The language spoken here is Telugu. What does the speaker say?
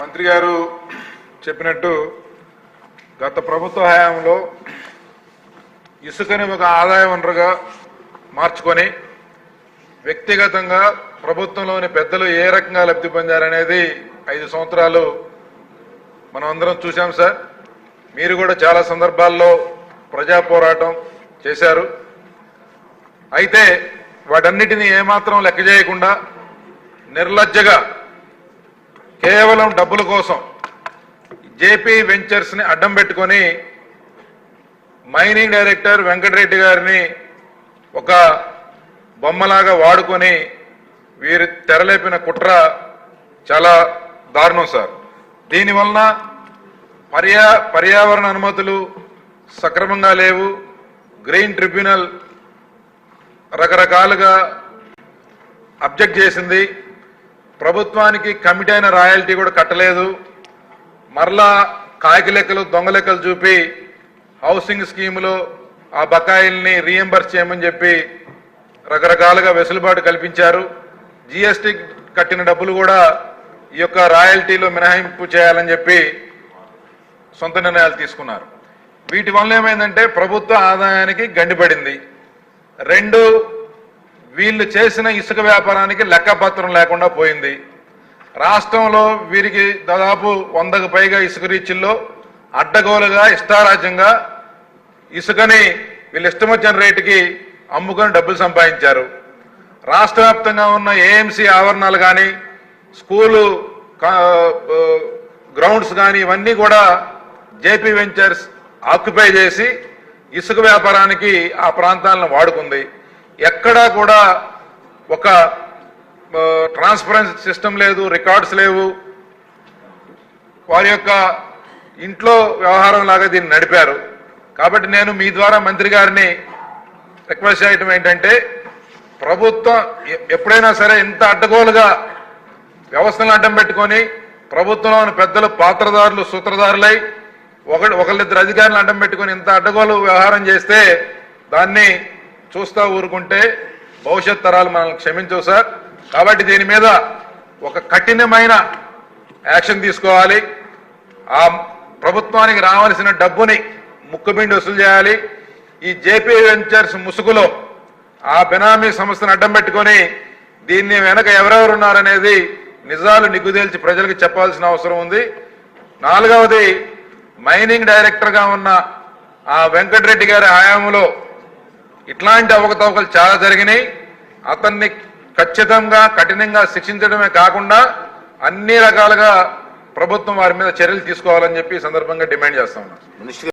మంత్రి గారు చెప్పినట్టు గత ప్రభుత్వ హయాంలో ఇసుకని ఒక ఆదాయ వనరుగా మార్చుకొని వ్యక్తిగతంగా ప్రభుత్వంలోని పెద్దలు ఏ రకంగా లబ్ధి పొందారనేది ఐదు సంవత్సరాలు మనం అందరం చూశాం సార్. మీరు కూడా చాలా సందర్భాల్లో ప్రజా పోరాటం చేశారు. అయితే వాటన్నిటిని ఏమాత్రం లెక్క చేయకుండా నిర్లజ్జగా కేవలం డబ్బుల కోసం జేపీ వెంచర్స్ని అడ్డం పెట్టుకొని మైనింగ్ డైరెక్టర్ వెంకటరెడ్డి గారిని ఒక బొమ్మలాగా వాడుకొని వీరు తెరలేపిన కుట్ర చాలా దారుణం సార్. దీనివలన పర్యా పర్యావరణ అనుమతులు సక్రమంగా లేవు. గ్రీన్ ట్రిబ్యునల్ రకరకాలుగా అబ్జెక్ట్ చేసింది. ప్రభుత్వానికి కమిటీ అయిన రాయల్టీ కూడా కట్టలేదు. మరలా కాకి లెక్కలు దొంగ లెక్కలు చూపి హౌసింగ్ స్కీములో ఆ బకాయిల్ని రీఎంబర్స్ చేయమని చెప్పి రకరకాలుగా వెసులుబాటు కల్పించారు. జిఎస్టీ కట్టిన డబ్బులు కూడా ఈ యొక్క రాయల్టీలో మినహాయింపు చేయాలని చెప్పి సొంత నిర్ణయాలు తీసుకున్నారు. వీటి వల్ల ఏమైందంటే ప్రభుత్వ ఆదాయానికి గండిపడింది. రెండు వీళ్ళు చేసిన ఇసుక వ్యాపారానికి లెక్కపత్రం లేకుండా పోయింది. రాష్ట్రంలో వీరికి దాదాపు వందకు పైగా ఇసుక రీచిల్లో అడ్డగోలుగా ఇష్టారాజ్యంగా ఇసుకని వీళ్ళు ఇష్టం వచ్చిన రేటుకి అమ్ముకొని డబ్బులు సంపాదించారు. రాష్ట్ర వ్యాప్తంగా ఉన్న ఏఎంసీ ఆవరణాలు కానీ స్కూలు గ్రౌండ్స్ కానీ ఇవన్నీ కూడా జేపీ వెంచర్స్ ఆక్యుపై చేసి ఇసుక వ్యాపారానికి ఆ ప్రాంతాలను వాడుకుంది. ఎక్కడా కూడా ఒక ట్రాన్స్పరెన్స్ సిస్టమ్ లేదు రికార్డ్స్ లేవు. వారి యొక్క ఇంట్లో వ్యవహారం లాగా దీన్ని నడిపారు. కాబట్టి నేను మీ ద్వారా మంత్రి గారిని రిక్వెస్ట్ చేయటం ఏంటంటే ప్రభుత్వం ఎప్పుడైనా సరే ఇంత అడ్డగోలుగా వ్యవస్థలు అడ్డం పెట్టుకొని ప్రభుత్వంలోని పెద్దలు పాత్రదారులు సూత్రధారులై ఒక ఒకళ్ళిద్దరు అధికారులను అడ్డం పెట్టుకొని ఇంత అడ్డగోలు వ్యవహారం చేస్తే దాన్ని చూస్తా ఊరుకుంటే భవిష్యత్ తరాలు మనల్ని క్షమించవు సార్. కాబట్టి దీని మీద ఒక కఠినమైన యాక్షన్ తీసుకోవాలి. ఆ ప్రభుత్వానికి రావాల్సిన డబ్బుని ముక్కుపిండి వసూలు చేయాలి. ఈ జేపీ వెంచర్స్ ముసుగులో ఆ బెనామీ సంస్థను అడ్డం పెట్టుకొని దీన్ని వెనక ఎవరెవరు ఉన్నారనేది నిజాలు నిగ్గుదేల్చి ప్రజలకు చెప్పాల్సిన అవసరం ఉంది. నాలుగవది మైనింగ్ డైరెక్టర్గా ఉన్న ఆ వెంకటరెడ్డి గారి హయాంలో ఇట్లాంటి అవకతవకలు చాలా జరిగినాయి. అతన్ని ఖచ్చితంగా కఠినంగా శిక్షించడమే కాకుండా అన్ని రకాలుగా ప్రభుత్వం వారి మీద చర్యలు తీసుకోవాలని చెప్పి సందర్భంగా డిమాండ్ చేస్తా ఉన్నాం.